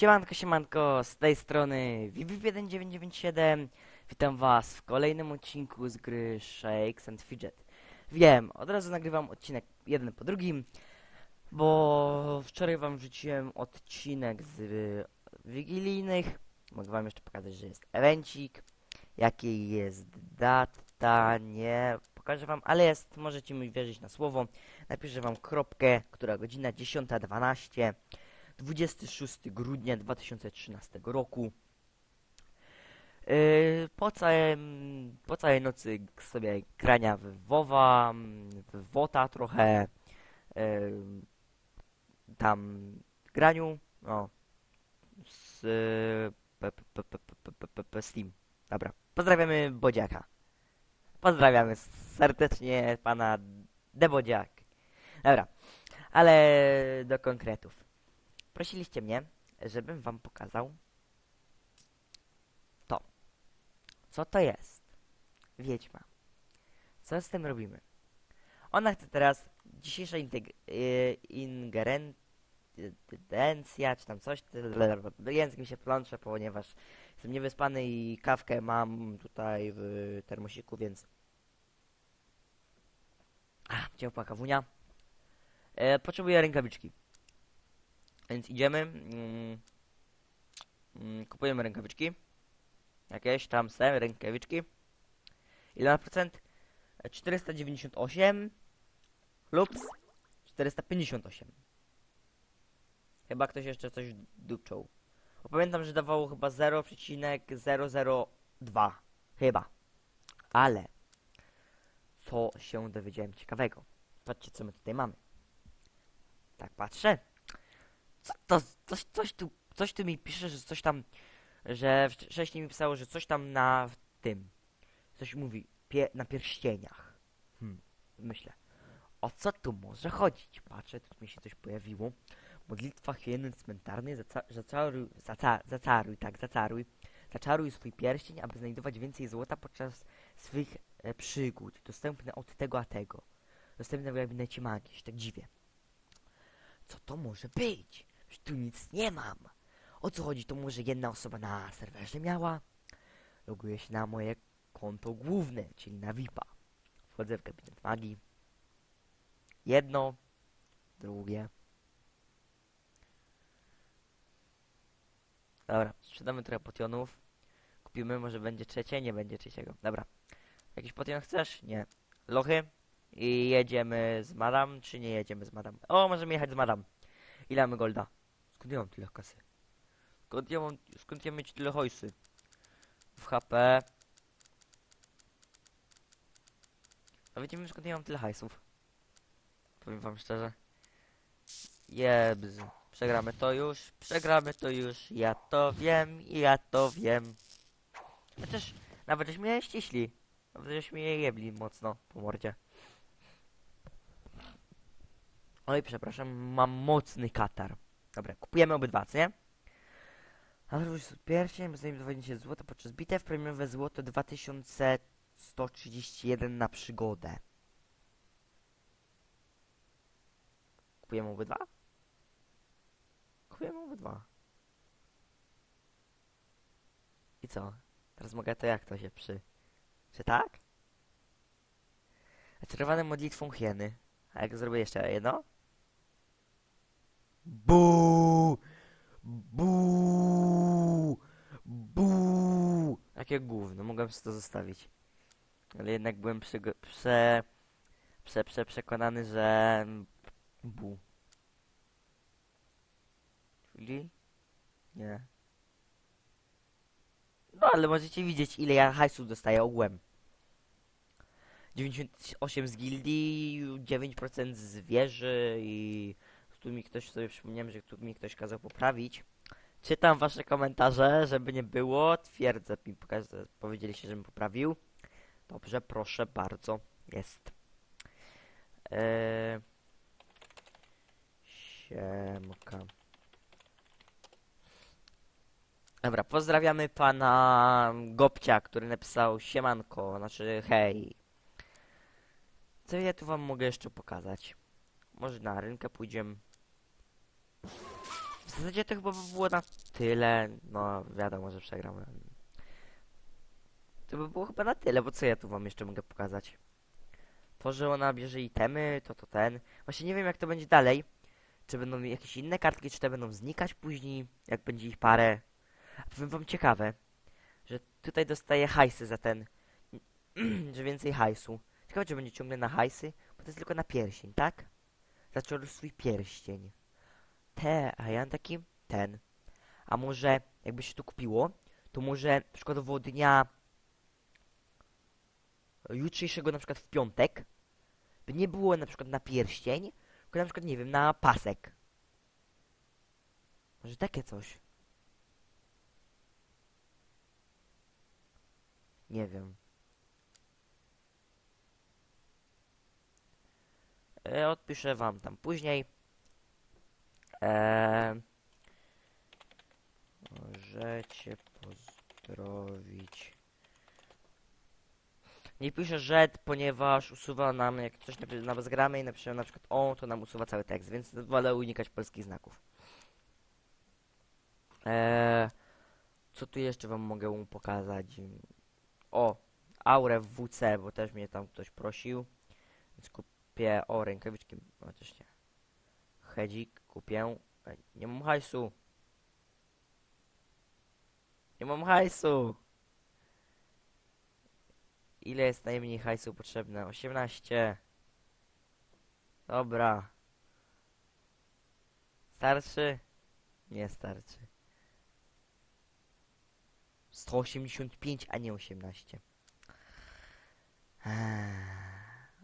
Siemanko, siemanko, z tej strony Vivip1997 Witam was w kolejnym odcinku z gry Shakes and Fidget. Wiem, od razu nagrywam odcinek jeden po drugim Bo wczoraj wam wrzuciłem odcinek z wigilijnych. Mogę wam jeszcze pokazać, że jest evencik Jaki jest data, nie pokażę wam, ale jest, możecie mi wierzyć na słowo. Napiszę wam kropkę, która godzina? 10.12 26 grudnia 2013 roku. E, po, całym, po całej nocy sobie krania w WoWa, w WOTA trochę, e, tam graniu, no, z e, p, p, p, Steam. Dobra, pozdrawiamy Bodziaka. Pozdrawiamy serdecznie pana Debodziak. Dobra, ale do konkretów. Prosiliście mnie, żebym wam pokazał to. Co to jest? Wiedźma. Co z tym robimy? Ona chce teraz, dzisiejsza y, ingerencja, czy tam coś, język mi się plącze, ponieważ jestem niewyspany i kawkę mam tutaj w termosiku, więc... A, ciepła kawunia. E, potrzebuję rękawiczki. Więc idziemy. Mm, mm, kupujemy rękawiczki. Jakieś tam se rękawiczki. Ile na procent? E, 498 lub 458. Chyba ktoś jeszcze coś dupczął. Bo pamiętam, że dawało chyba 0,002. Chyba. Ale co się dowiedziałem ciekawego? Patrzcie, co my tutaj mamy. Tak, patrzę. Co to? Coś, coś tu, coś tu mi pisze, że coś tam, że wcześniej mi pisało, że coś tam na tym, coś mówi, pie, na pierścieniach. Hmm, myślę, o co tu może chodzić? Patrzę, tu mi się coś pojawiło. Modlitwa hieny cmentarnej, zaca zaczaruj, zaca zacaruj, tak, zacaruj. Zaczaruj swój pierścień, aby znajdować więcej złota podczas swych e, przygód. Dostępne od tego a tego. Dostępne w gabinecie magii, się tak dziwię. Co to może być? Że tu nic nie mam. O co chodzi? To może jedna osoba na serwerze miała? Loguję się na moje konto główne, czyli na VIPa. Wchodzę w gabinet magii. Jedno, drugie. Dobra, sprzedamy trochę potionów. Kupimy, może będzie trzecie, nie będzie trzeciego. Dobra. Jakiś potion chcesz? Nie. Lochy? I jedziemy z madam, czy nie jedziemy z madam? O, możemy jechać z madam. Ile mamy golda? Skąd ja mam tyle kasy? Skąd ja mam, skąd ja mieć tyle hojsy? W HP. A wiecie skąd ja mam tyle hajsów? Powiem wam szczerze. Jebz. Przegramy to już, przegramy to już. Ja to wiem, ja to wiem. Chociaż nawet żeśmy je ściśli. Nawet żeśmy je jebli mocno po mordzie. Oj, przepraszam, mam mocny katar. Dobra, kupujemy obydwa, co nie? Ale pierścień, zanim 20 zł podczas bitew, premiowe złoto 2131 na przygodę. Kupujemy obydwa? Kupujemy obydwa. I co? Teraz mogę to jak to się przy... Czy tak? Zaczarowane modlitwą hieny. A jak zrobię jeszcze jedno? Bu, bu, bu. Jakie gówno, mogłem sobie to zostawić. Ale jednak byłem prze, prze, prze, prze przekonany, że bu. Czyli? Nie. No ale możecie widzieć ile ja hajsu dostaję ogółem. 98 z gildii, 9% z wieży i tu mi ktoś sobie przypomniałem, że tu mi ktoś kazał poprawić. Czytam wasze komentarze, żeby nie było. Twierdzę, mi powiedzieliście, żebym poprawił. Dobrze, proszę bardzo. Jest. Eee... Siemka. Dobra, pozdrawiamy pana Gopcia, który napisał siemanko, znaczy hej. Co ja tu wam mogę jeszcze pokazać? Może na rynkę pójdziemy. W zasadzie to chyba by było na tyle. No, wiadomo, że przegram. To by było chyba na tyle, bo co ja tu wam jeszcze mogę pokazać? To, że ona bierze itemy, to to ten. Właśnie nie wiem jak to będzie dalej. Czy będą jakieś inne kartki, czy te będą znikać później, jak będzie ich parę. A powiem wam ciekawe, że tutaj dostaję hajsy za ten, że więcej hajsu. Ciekawe, czy będzie ciągle na hajsy, bo to jest tylko na pierścień, tak? Zaczął swój pierścień. Te, a ja taki, ten. A może, jakby się tu kupiło, to może przykładowo dnia jutrzejszego na przykład w piątek by nie było na przykład na pierścień, tylko na przykład, nie wiem, na pasek. Może takie coś. Nie wiem. E, odpiszę wam tam później. E, możecie pozdrowić. Nie piszę rzet, ponieważ usuwa nam, jak coś na was gramy i napiszemy na przykład o, to nam usuwa cały tekst, więc wolę unikać polskich znaków. Eee, co tu jeszcze wam mogę pokazać? O, aurę w WC, bo też mnie tam ktoś prosił. Więc kupię, o, rękawiczki, chociaż nie. Hedzik kupię. Nie mam hajsu. Nie mam hajsu. Ile jest najmniej hajsu potrzebne? 18. Dobra. Starczy? Nie starczy. 185, a nie 18. Eee,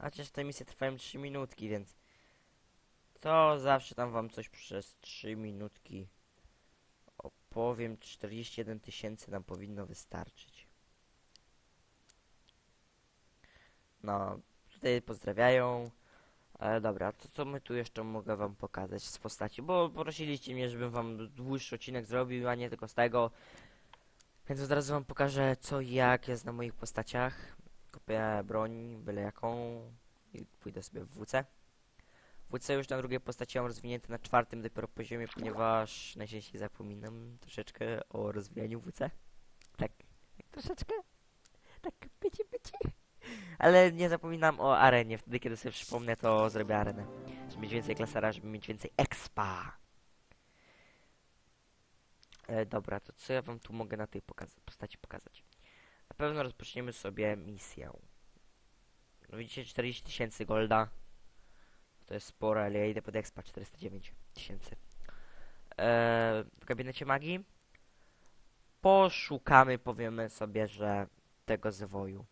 Chociaż te misje trwają 3 minutki, więc to zawsze tam wam coś przez 3 minutki opowiem. 41 tysięcy nam powinno wystarczyć. No, tutaj pozdrawiają. E, dobra, to co my tu jeszcze mogę wam pokazać z postaci? Bo prosiliście mnie, żebym wam dłuższy odcinek zrobił, a nie tylko z tego. Więc od razu wam pokażę co jak jest na moich postaciach. Kupię broń, byle jaką i pójdę sobie w WC. WC już na drugiej postaci mam rozwinięte na czwartym dopiero poziomie, ponieważ najczęściej zapominam troszeczkę o rozwijaniu WC. Tak, tak troszeczkę. Tak, bycie, bycie. Ale nie zapominam o arenie. Wtedy, kiedy sobie przypomnę, to zrobię arenę. Żeby mieć więcej klasera, żeby mieć więcej expa. E, dobra, to co ja wam tu mogę na tej pokaza postaci pokazać? Na pewno rozpoczniemy sobie misję. No widzicie, 40 tysięcy golda. To jest sporo, ale ja idę pod expa 409 tysięcy. E, w gabinecie magii poszukamy, powiemy sobie, że tego zwoju.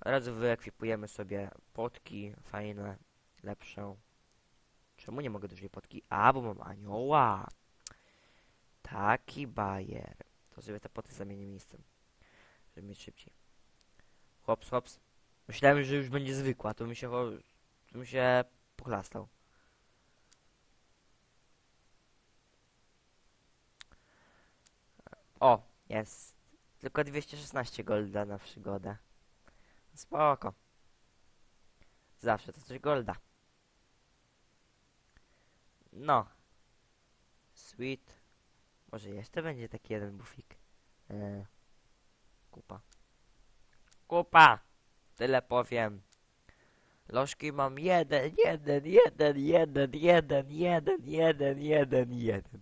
Od razu wyekwipujemy sobie potki fajne, lepsze. Czemu nie mogę dużej potki? A, bo mam anioła. Taki bajer. To sobie te poty zamienię miejscem. Żeby mieć szybciej. Hops, hops. Myślałem, że już będzie zwykła. To mi się, to mi się pochlastał. O, jest. Tylko 216 golda na przygodę. Spoko. Zawsze to coś golda. No. Sweet. Może jeszcze będzie taki jeden bufik. Eee. Kupa. Kupa! Tyle powiem. Lożki mam jeden, jeden, jeden, jeden, jeden, jeden, jeden, jeden, jeden.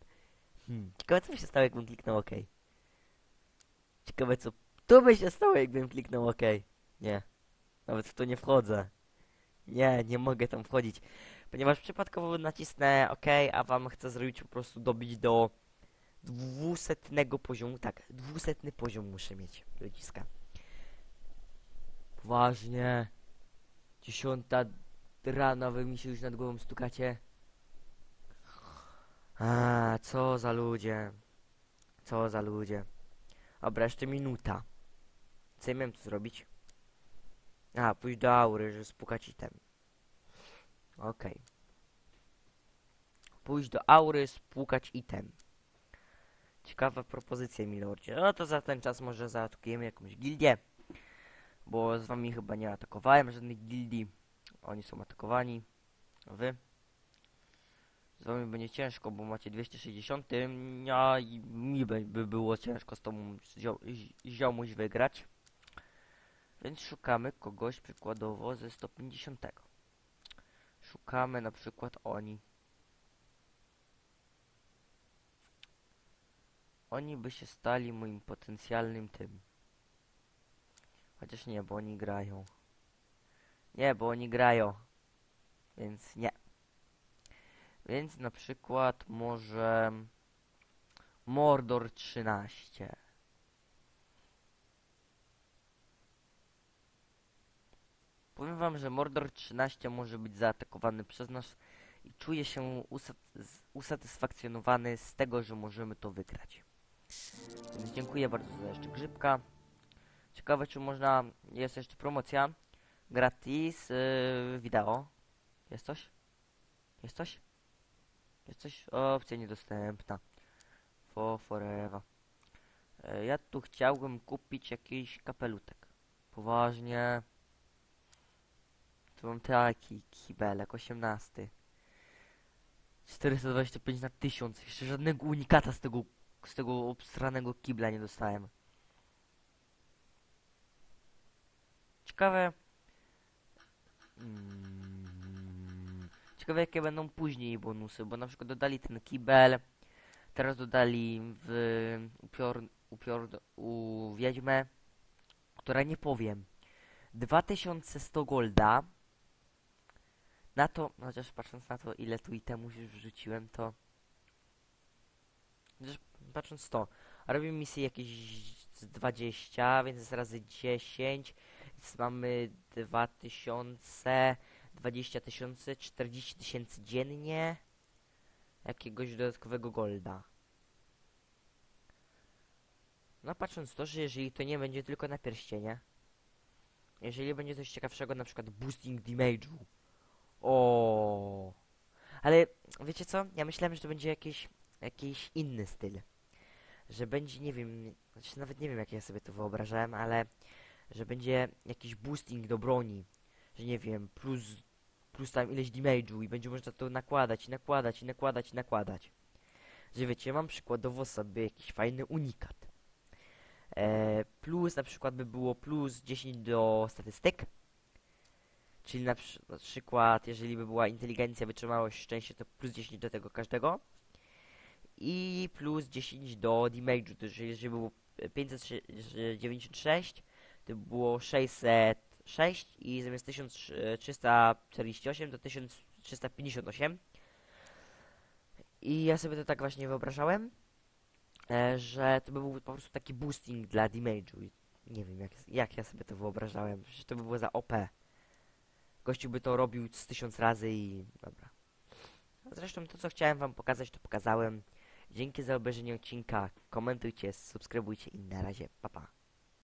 Hmm. Ciekawe co by się stało jakbym kliknął OK. Ciekawe co tu by się stało jakbym kliknął OK. Nie. Nawet w to nie wchodzę. Nie, nie mogę tam wchodzić. Ponieważ przypadkowo nacisnę OK, a wam chcę zrobić po prostu dobić do dwusetnego poziomu. Tak, dwusetny poziom muszę mieć ludziska. Poważnie. Dziesiąta rano wy mi się już nad głową stukacie. A, co za ludzie. Co za ludzie. Dobra, jeszcze minuta. Co ja miałem tu zrobić? A, pójść do aury, żeby spukać item. Okej. Pójść do aury, spłukać item. Ciekawa propozycja, milordzie. No to za ten czas może zaatakujemy jakąś gildię. Bo z wami chyba nie atakowałem żadnych gildii. Oni są atakowani. A wy? z wami będzie ciężko, bo macie 260, a i mi by, by było ciężko z tą zio, zi- ziomuś wygrać. Więc szukamy kogoś przykładowo ze 150. Szukamy na przykład oni. Oni by się stali moim potencjalnym tym. Chociaż nie, bo oni grają. Nie, bo oni grają. Więc nie. Więc na przykład może Mordor 13. Powiem wam, że Mordor 13 może być zaatakowany przez nas i czuję się usat usatysfakcjonowany z tego, że możemy to wygrać. Więc dziękuję bardzo za jeszcze grzybka. Ciekawe, czy można. Jest jeszcze promocja. Gratis yy, wideo. Jest coś? Jest coś? Jest coś? Opcja niedostępna. For forever. E, ja tu chciałbym kupić jakiś kapelutek. Poważnie. Tu mam taki kibelek, 18. 425 na 1000. Jeszcze żadnego unikata z tego, z tego obstranego kibla nie dostałem. Ciekawe. Mm, ciekawe jakie będą później bonusy, bo na przykład dodali ten kibel, teraz dodali w upior, upior, u wiedźmę, która nie powiem. 2100 golda. Na to, chociaż patrząc na to ile tu itemów już wrzuciłem, to... Chociaż patrząc to, robię misję jakieś z 20, więc jest razy 10, mamy 2000, 20 tysięcy, 40 tysięcy dziennie jakiegoś dodatkowego golda. No patrząc to, że jeżeli to nie będzie tylko na pierścienie, jeżeli będzie coś ciekawszego, na przykład boosting damage'u. O, Ale wiecie co? Ja myślałem, że to będzie jakiś, jakiś inny styl. Że będzie, nie wiem, znaczy nawet nie wiem jak ja sobie to wyobrażałem, ale że będzie jakiś boosting do broni. Że nie wiem, plus, plus tam ileś damage'u i będzie można to nakładać i nakładać i nakładać i nakładać. Że wiecie, mam przykładowo sobie jakiś fajny unikat. E, plus na przykład by było plus 10 do statystyk. Czyli na, na przykład, jeżeli by była inteligencja, wytrzymałość, szczęście, to plus 10 do tego każdego. I plus 10 do damage'u, to jeżeli jeżeli było 596, to by było 606 i zamiast 1348 to 1358. I ja sobie to tak właśnie wyobrażałem, e, że to by był po prostu taki boosting dla damage'u. Nie wiem, jak, jak ja sobie to wyobrażałem, że to by było za OP. Gościu by to robił z tysiąc razy i dobra. Zresztą to, co chciałem wam pokazać, to pokazałem. Dzięki za obejrzenie odcinka. Komentujcie, subskrybujcie i na razie. Pa, pa.